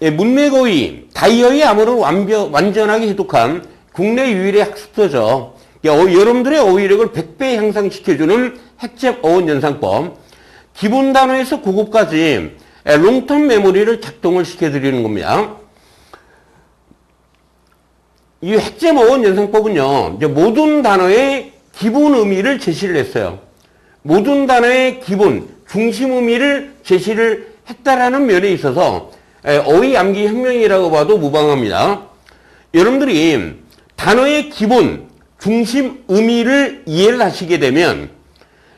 예, 문맥어의 다이어의 암호를 완벽, 완전하게 해독한 국내 유일의 학습서죠. 예, 어, 여러분들의 어휘력을 100배 향상시켜주는 핵집 어원 연상법. 기본 단어에서 고급까지 예, 롱텀 메모리를 작동을 시켜드리는 겁니다. 이 핵집 어원 연상법은요, 이제 모든 단어의 기본 의미를 제시를 했어요. 모든 단어의 기본, 중심 의미를 제시를 했다라는 면에 있어서 에, 어휘 암기 혁명이라고 봐도 무방합니다. 여러분들이 단어의 기본, 중심 의미를 이해를 하시게 되면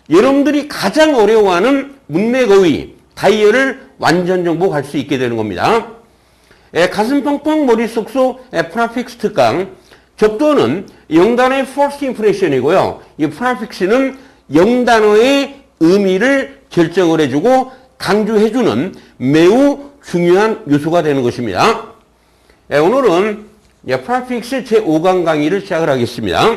여러분들이 가장 어려워하는 문맥 어휘, 다이어를 완전 정복할 수 있게 되는 겁니다. 에, 가슴 펑펑 머릿속 속 프라픽스 특강 접도는 영단어의 first impression이고요. 이 프라픽스는 영단어의 의미를 결정을 해주고 강조해주는 매우 중요한 요소가 되는 것입니다. 예, 오늘은 예, 프라픽스 제5강 강의를 시작을 하겠습니다.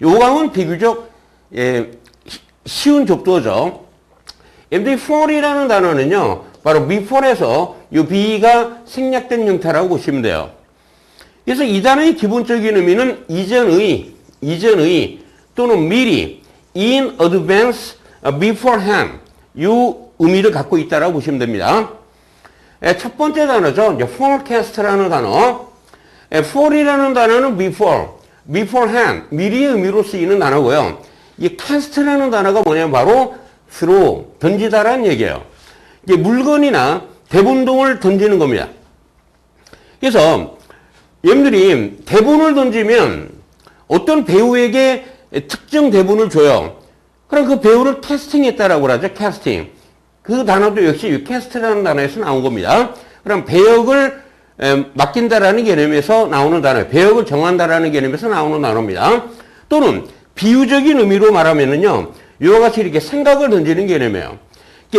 이 5강은 비교적 예, 시- 쉬운 접도죠. MD4이라는 단어는요, 바로 before에서 이 B가 생략된 형태라고 보시면 돼요. 그래서 이 단어의 기본적인 의미는 이전의, 이전의 또는 미리, in advance, beforehand, 이 의미를 갖고 있다라고 보시면 됩니다. 에, 첫 번째 단어죠. 이제 forecast라는 단어. 에, for이라는 단어는 before, beforehand, 미리의 의미로 쓰이는 단어고요. 이 cast라는 단어가 뭐냐면 바로 throw, 던지다라는 얘기예요. 이게 물건이나 대본동을 던지는 겁니다. 그래서 여러분들이 대본을 던지면 어떤 배우에게 특정 대본을 줘요. 그럼 그 배우를 캐스팅했다라고 그러죠. 캐스팅. 그 단어도 역시 이 캐스트라는 단어에서 나온 겁니다. 그럼 배역을 에, 맡긴다라는 개념에서 나오는 단어, 배역을 정한다라는 개념에서 나오는 단어입니다. 또는 비유적인 의미로 말하면은요, 이와 같이 이렇게 생각을 던지는 개념이에요.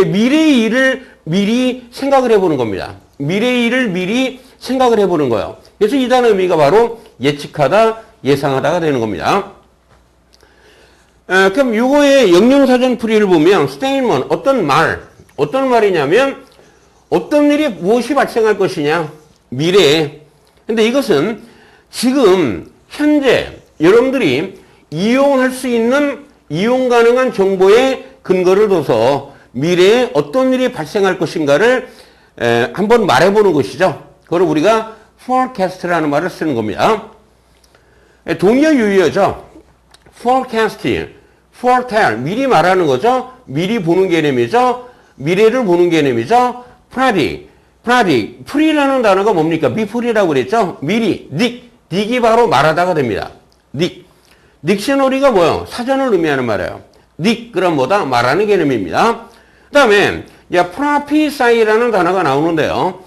미래의 일을 미리 생각을 해보는 겁니다. 미래의 일을 미리 생각을 해보는 거예요. 그래서 이 단어 의미가 바로 예측하다, 예상하다가 되는 겁니다. 에, 그럼 요거의 영영사전 풀이를 보면 스테인먼 어떤 말, 어떤 말이냐면 어떤 일이 무엇이 발생할 것이냐 미래에. 근데 이것은 지금 현재 여러분들이 이용할 수 있는 이용 가능한 정보의 근거를 둬서 미래에 어떤 일이 발생할 것인가를 에, 한번 말해보는 것이죠. 그걸 우리가 forecast라는 말을 쓰는 겁니다. 에, 동의어 유의어죠. forecast, foretell, 미리 말하는 거죠. 미리 보는 개념이죠. 미래를 보는 개념이죠. predict, predict, pre라는 단어가 뭡니까? before이라고 그랬죠. 미리, 닉, 닉이 바로 말하다가 됩니다. 닉. 닉셔너리가 뭐요? 사전을 의미하는 말이에요. 닉, 그럼 뭐다? 말하는 개념입니다. 그 다음에, 이제 prophesy라는 단어가 나오는데요.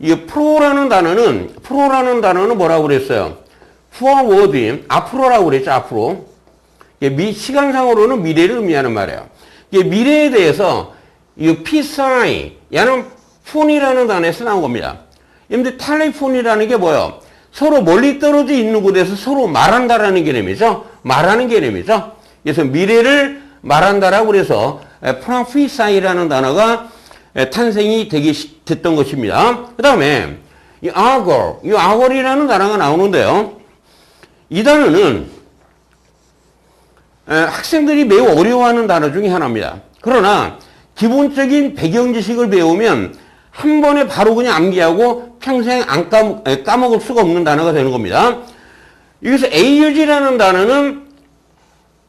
이 프로라는 단어는, 프로라는 단어는 뭐라고 그랬어요? forward, 앞으로라고 그랬죠, 앞으로. 이게 미, 시간상으로는 미래를 의미하는 말이에요. 미래에 대해서 이 피사이, 야는 폰이라는 단어에서 나온 겁니다. 근데 텔레폰이라는 게 뭐예요? 서로 멀리 떨어져 있는 곳에서 서로 말한다라는 개념이죠. 말하는 개념이죠. 그래서 미래를 말한다라고 그래서 프랑피사이라는 단어가 에, 탄생이 되기 시- 됐던 것입니다. 그 다음에 이 아걸, 이 아걸이라는 단어가 나오는데요. 이 단어는 에, 학생들이 매우 어려워하는 단어 중에 하나입니다. 그러나 기본적인 배경 지식을 배우면 한 번에 바로 그냥 암기하고 평생 안 까먹, 에, 까먹을 수가 없는 단어가 되는 겁니다. 여기서 AUG라는 단어는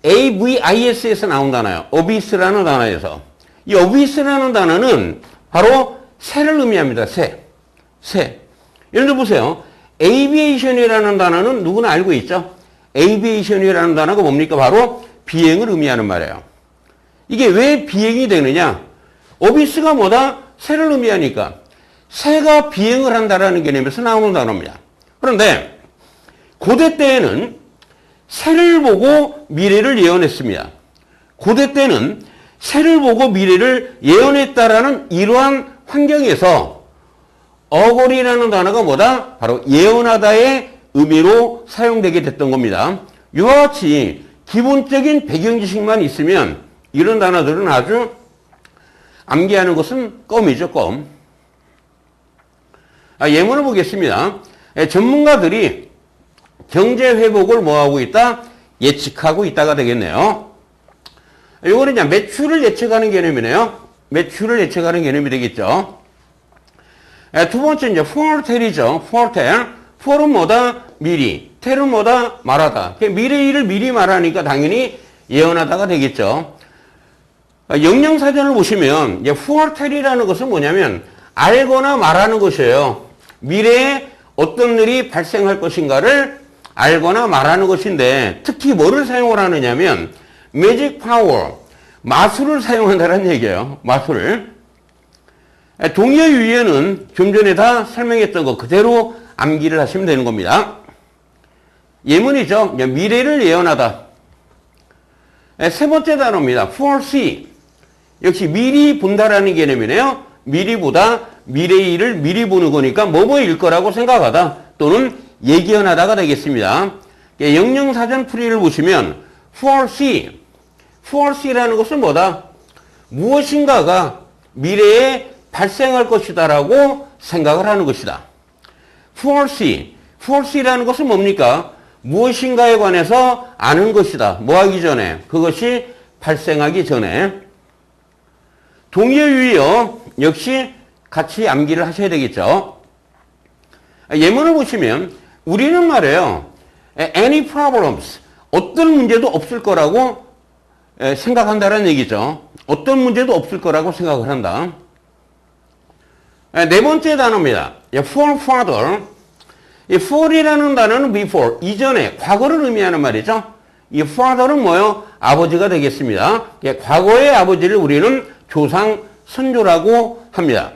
AVIS에서 나온 단어예요. 어비스라는 단어에서. 이 어비스라는 단어는 바로 새를 의미합니다. 새. 새. 예를 들어 보세요. aviation이라는 단어는 누구나 알고 있죠? aviation이라는 단어가 뭡니까? 바로 비행을 의미하는 말이에요. 이게 왜 비행이 되느냐? 어비스가 뭐다? 새를 의미하니까. 새가 비행을 한다라는 개념에서 나오는 단어입니다. 그런데 고대 때에는 새를 보고 미래를 예언했습니다. 고대 때는 새를 보고 미래를 예언했다라는 이러한 환경에서 어거리라는 단어가 뭐다? 바로 예언하다의 의미로 사용되게 됐던 겁니다. 이와 같이 기본적인 배경 지식만 있으면 이런 단어들은 아주 암기하는 것은 껌이죠, 껌. 아, 예문을 보겠습니다. 예, 전문가들이 경제 회복을 뭐하고 있다? 예측하고 있다가 되겠네요. 요거는 이제 매출을 예측하는 개념이네요. 매출을 예측하는 개념이 되겠죠. 예, 두 번째 이제 foretel이죠. foretell. for은 뭐다? 미리. tell은 뭐다? 말하다. 그 미래 일을 미리 말하니까 당연히 예언하다가 되겠죠. 아, 영영사전을 보시면 foretell이라는 것은 뭐냐면 알거나 말하는 것이에요. 미래에 어떤 일이 발생할 것인가를 알거나 말하는 것인데 특히 뭐를 사용을 하느냐면 매직 파워 마술을 사용한다는 얘기예요. 마술을. 동의어 유예는 좀 전에 다 설명했던 거 그대로 암기를 하시면 되는 겁니다. 예문이죠. 미래를 예언하다. 세 번째 단어입니다. foresee. 역시 미리 본다라는 개념이네요. 미리 보다 미래의 일을 미리 보는 거니까 뭐뭐일 거라고 생각하다 또는 예견하다가 되겠습니다. 영영사전 풀이를 보시면 foresee, foresee라는 것은 뭐다? 무엇인가가 미래에 발생할 것이다라고 생각을 하는 것이다. foresee, foresee라는 것은 뭡니까? 무엇인가에 관해서 아는 것이다. 뭐 하기 전에? 그것이 발생하기 전에. 동의어 유의어 역시 같이 암기를 하셔야 되겠죠. 예문을 보시면 우리는 말이에요. any problems 어떤 문제도 없을 거라고 생각한다는 얘기죠. 어떤 문제도 없을 거라고 생각을 한다. 네 번째 단어입니다. for father. 이 for이라는 단어는 before, 이전에, 과거를 의미하는 말이죠. 이 father는 뭐요? 아버지가 되겠습니다. 예, 과거의 아버지를 우리는 조상, 선조라고 합니다.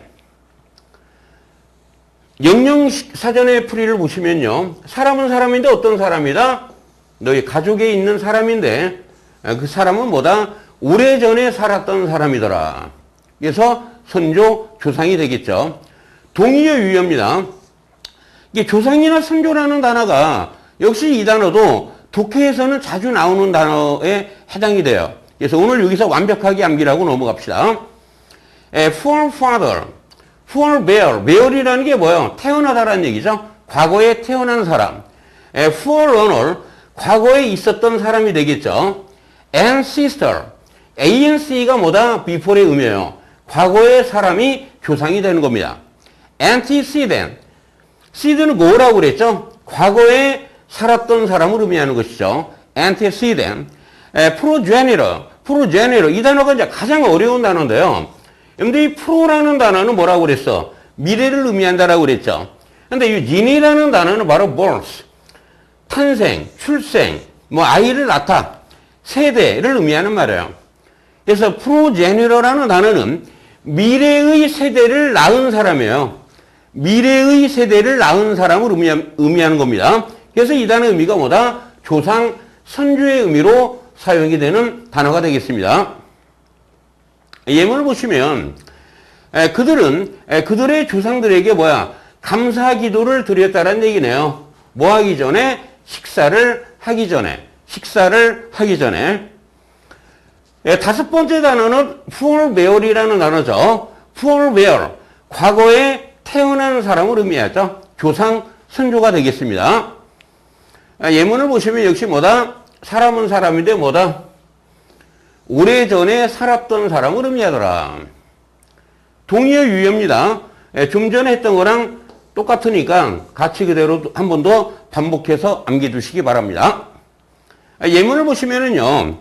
영영 사전의 풀이를 보시면요. 사람은 사람인데 어떤 사람이다? 너희 가족에 있는 사람인데 그 사람은 뭐다? 오래전에 살았던 사람이더라. 그래서 선조, 조상이 되겠죠. 동의어 유의어입니다. 이게 조상이나 선조라는 단어가 역시 이 단어도 독해에서는 자주 나오는 단어에 해당이 돼요. 그래서 오늘 여기서 완벽하게 암기라고 넘어갑시다. forefather, forebear, bear이라는 게 뭐예요? 태어나다라는 얘기죠. 과거에 태어난 사람. forerunner, 과거에 있었던 사람이 되겠죠. ancestor, anc가 뭐다? before의 의미예요. 과거의 사람이 조상이 되는 겁니다. antecedent, seed는 뭐라고 그랬죠? 과거에 살았던 사람을 의미하는 것이죠. antecedent, progenitor, progenitor 이 단어가 이제 가장 어려운 단어인데요. 근데 이 프로라는 단어는 뭐라고 그랬어? 미래를 의미한다라고 그랬죠. 근데 이 진이라는 단어는 바로 birth, 탄생, 출생, 뭐 아이를 낳다, 세대를 의미하는 말이에요. 그래서 프로제니러라는 단어는 미래의 세대를 낳은 사람이에요. 미래의 세대를 낳은 사람을 의미하는 겁니다. 그래서 이 단어 의미가 뭐다? 조상, 선주의 의미로 사용이 되는 단어가 되겠습니다. 예문을 보시면 그들은 그들의 조상들에게 뭐야 감사 기도를 드렸다는 얘기네요. 뭐 하기 전에 식사를 하기 전에 식사를 하기 전에 다섯 번째 단어는 forebear이라는 단어죠. forebear 과거에 태어난 사람을 의미하죠. 조상 선조가 되겠습니다. 예문을 보시면 역시 뭐다 사람은 사람인데 뭐다 오래전에 살았던 사람을 의미하더라. 동의어 유의입니다. 예, 좀 전에 했던 거랑 똑같으니까 같이 그대로 한 번 더 반복해서 암기두시기 바랍니다. 아, 예문을 보시면은요,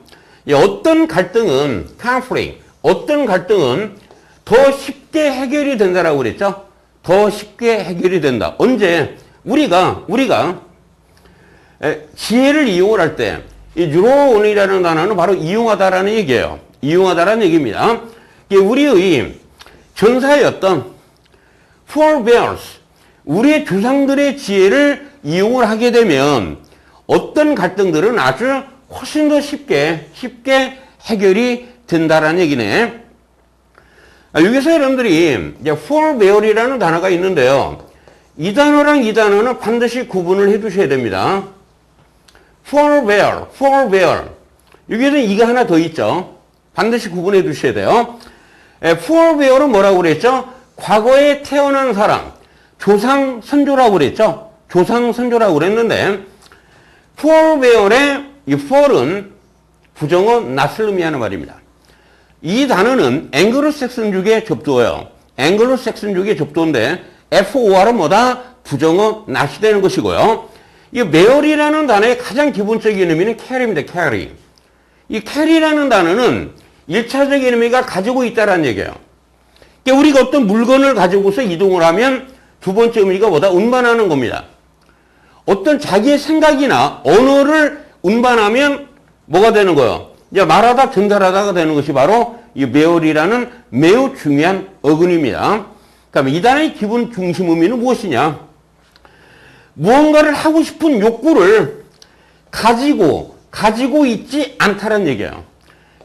어떤 갈등은 conflict, 어떤 갈등은 더 쉽게 해결이 된다라고 그랬죠? 더 쉽게 해결이 된다. 언제? 우리가, 우리가 지혜를 이용을 할 때, 이 유로온이라는 단어는 바로 이용하다라는 얘기예요. 이용하다라는 얘기입니다. 이게 우리의 전사였던 forebears, 우리의 조상들의 지혜를 이용을 하게 되면 어떤 갈등들은 아주 훨씬 더 쉽게, 쉽게 해결이 된다라는 얘기네. 아, 여기서 여러분들이 이제 forebear이라는 단어가 있는데요. 이 단어랑 이 단어는 반드시 구분을 해 두셔야 됩니다. Forbear, forbear. 여기에는 이가 하나 더 있죠. 반드시 구분해 두셔야 돼요. forbear은 뭐라고 그랬죠? 과거에 태어난 사람, 조상 선조라고 그랬죠. 조상 선조라고 그랬는데 forbear의 이 for은 부정어 not을 의미하는 말입니다. 이 단어는 앵글로색슨족의 접두어요. 앵글로색슨족의 접두인데 FOR은 뭐다? 부정어 not이 되는 것이고요. 이 메어리라는 단어의 가장 기본적인 의미는 carry입니다. carry. 이 carry라는 단어는 일차적인 의미가 가지고 있다라는 얘기예요. 그러니까 우리가 어떤 물건을 가지고서 이동을 하면 두 번째 의미가 뭐다? 운반하는 겁니다. 어떤 자기의 생각이나 언어를 운반하면 뭐가 되는 거예요? 이제 말하다 전달하다가 되는 것이 바로 이 메어리라는 매우 중요한 어근입니다. 그러면 이 단어의 기본 중심 의미는 무엇이냐? 무언가를 하고 싶은 욕구를 가지고 가지고 있지 않다는 얘기예요.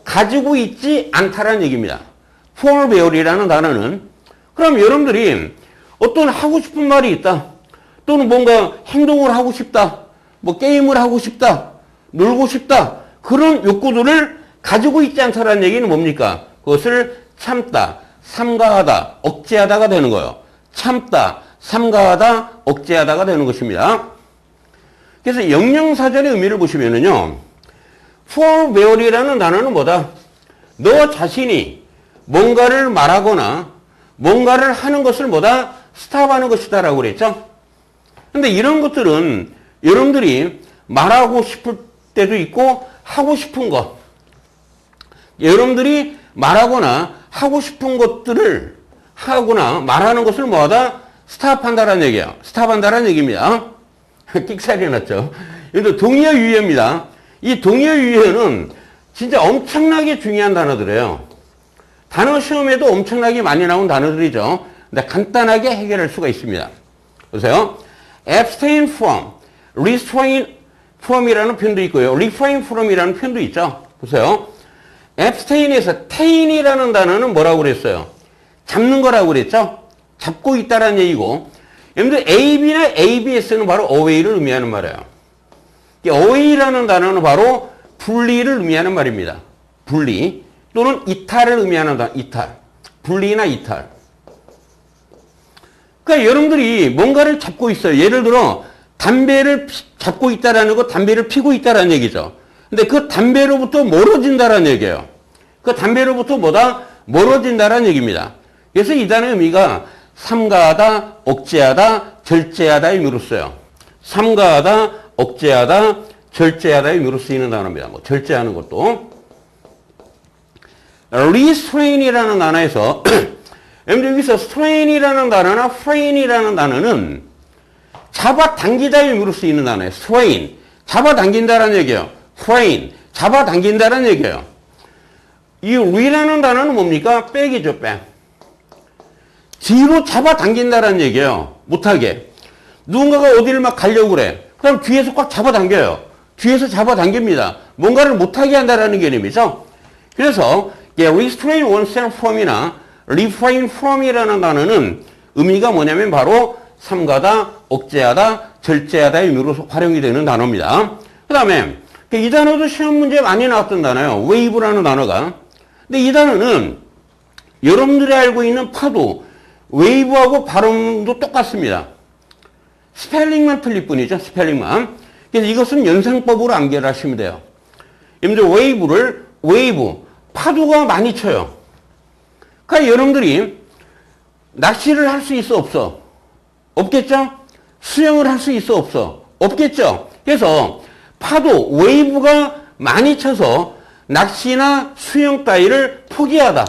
가지고 있지 않다는 얘기입니다. for bear이라는 단어는 그럼 여러분들이 어떤 하고 싶은 말이 있다. 또는 뭔가 행동을 하고 싶다. 뭐 게임을 하고 싶다. 놀고 싶다. 그런 욕구들을 가지고 있지 않다는 얘기는 뭡니까? 그것을 참다, 삼가하다, 억제하다가 되는 거예요. 참다, 삼가하다, 억제하다가 되는 것입니다. 그래서 영영사전의 의미를 보시면은요, forbear이라는 단어는 뭐다? 너 자신이 뭔가를 말하거나 뭔가를 하는 것을 뭐다? 스탑하는 것이다 라고 그랬죠? 근데 이런 것들은 여러분들이 말하고 싶을 때도 있고 하고 싶은 것. 여러분들이 말하거나 하고 싶은 것들을 하거나 말하는 것을 뭐하다? 스탑한다라는 얘기예요. 스탑한다라는 얘기입니다. 끽살이 났죠. 이것도 동의어 유예입니다. 이 동의어 유예는 진짜 엄청나게 중요한 단어들이에요. 단어 시험에도 엄청나게 많이 나온 단어들이죠. 근데 간단하게 해결할 수가 있습니다. 보세요. abstain from, restrain from이라는 표현도 있고요. refrain from이라는 표현도 있죠. 보세요. abstain에서 tain이라는 단어는 뭐라고 그랬어요? 잡는 거라고 그랬죠? 잡고 있다라는 얘기고 여러분들 AB나 ABS는 바로 away를 의미하는 말이에요. 이 away라는 단어는 바로 분리를 의미하는 말입니다. 분리 또는 이탈을 의미하는 단어, 이탈. 분리나 이탈. 그러니까 여러분들이 뭔가를 잡고 있어요. 예를 들어 담배를 피, 잡고 있다라는 거 담배를 피고 있다라는 얘기죠. 근데 그 담배로부터 멀어진다라는 얘기예요. 그 담배로부터 뭐다? 멀어진다라는 얘기입니다. 그래서 이 단어의 의미가 삼가하다, 억제하다, 절제하다 의미로 써요. 삼가하다, 억제하다, 절제하다 의미로 쓰이는 단어입니다. 뭐 절제하는 것도. restrain이라는 단어에서 여기서 strain이라는 단어나 frain이라는 단어는 잡아당기다 의미로 쓰이는 단어예요. strain. 잡아당긴다라는 얘기예요. frain. 잡아당긴다라는 얘기예요. 이 re라는 단어는 뭡니까? 백이죠, 백. 뒤로 잡아당긴다라는 얘기예요. 못하게. 누군가가 어디를 막 가려고 그래. 그럼 뒤에서 꽉 잡아당겨요. 뒤에서 잡아당깁니다. 뭔가를 못하게 한다라는 개념이죠. 그래서 restrain oneself from이나 refrain from이라는 단어는 의미가 뭐냐면 바로 삼가다, 억제하다, 절제하다 의미로 활용이 되는 단어입니다. 그 다음에 이 단어도 시험 문제에 많이 나왔던 단어예요. wave라는 단어가. 근데 이 단어는 여러분들이 알고 있는 파도, 웨이브하고 발음도 똑같습니다. 스펠링만 틀릴 뿐이죠. 스펠링만. 그래서 이것은 연상법으로 암기하시면 돼요. 여러분들 웨이브를 웨이브 파도가 많이 쳐요. 그러니까 여러분들이 낚시를 할 수 있어 없어? 없겠죠? 수영을 할 수 있어 없어? 없겠죠? 그래서 파도 웨이브가 많이 쳐서 낚시나 수영 따위를 포기하다.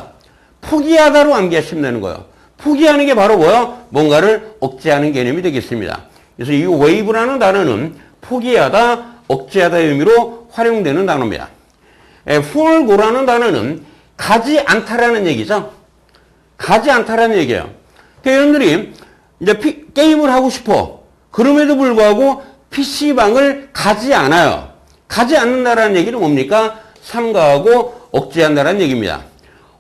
포기하다로 암기하시면 되는 거예요. 포기하는 게 바로 뭐야? 뭔가를 억제하는 개념이 되겠습니다. 그래서 이 웨이브라는 단어는 포기하다, 억제하다의 의미로 활용되는 단어입니다. forgo라는 단어는 가지 않다라는 얘기죠. 가지 않다라는 얘기예요. 그러니까 여러분들이 이제 피, 게임을 하고 싶어. 그럼에도 불구하고 PC방을 가지 않아요. 가지 않는다라는 얘기는 뭡니까? 삼가하고 억제한다라는 얘기입니다.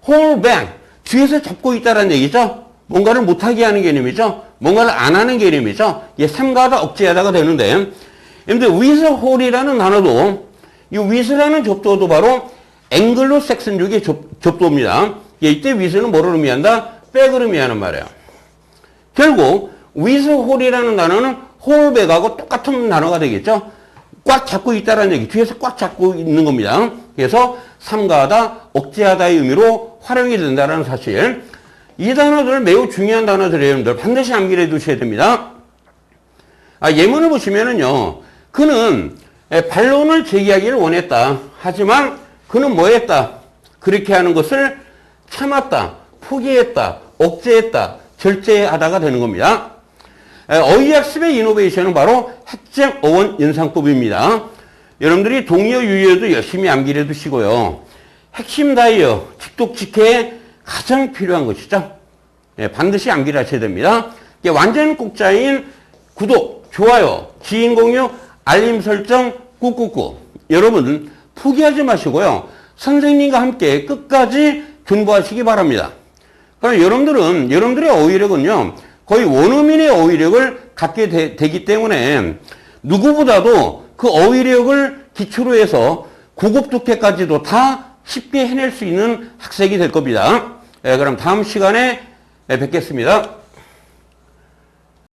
back. 뒤에서 잡고 있다라는 얘기죠. 뭔가를 못하게 하는 개념이죠. 뭔가를 안 하는 개념이죠. 예, 삼가하다 억제하다가 되는데, 근데 hole이라는 단어도 이 with라는 접두어도 바로 앵글로 섹슨족의 접두어입니다. 예, 이때 with는 뭐를 의미한다? 백을 의미하는 말이에요. 결국 위스홀이라는 단어는 홀백하고 똑같은 단어가 되겠죠. 꽉 잡고 있다라는 얘기, 뒤에서 꽉 잡고 있는 겁니다. 그래서 삼가하다, 억제하다의 의미로 활용이 된다는 사실. 이 단어들 매우 중요한 단어들이에요, 여러분들. 반드시 암기해 두셔야 됩니다. 아, 예문을 보시면은요, 그는 에, 반론을 제기하기를 원했다. 하지만 그는 뭐 했다? 그렇게 하는 것을 참았다, 포기했다, 억제했다, 절제하다가 되는 겁니다. 에, 어휘학습의 이노베이션은 바로 핵심 어원 연상법입니다. 여러분들이 동의어 유의어도 열심히 암기해 두시고요. 핵심 다이어, 직독직해에 가장 필요한 것이죠. 예, 반드시 암기를 하셔야 됩니다. 이게 완전 꼭자인 구독, 좋아요, 지인 공유, 알림 설정 꾹꾹꾹. 여러분 포기하지 마시고요. 선생님과 함께 끝까지 공부하시기 바랍니다. 그럼 여러분들은 여러분들의 어휘력은요 거의 원어민의 어휘력을 갖게 되, 기 때문에 누구보다도 그 어휘력을 기초로 해서 고급 독해까지도 다 쉽게 해낼 수 있는 학생이 될 겁니다. 예, 그럼 다음 시간에 뵙겠습니다.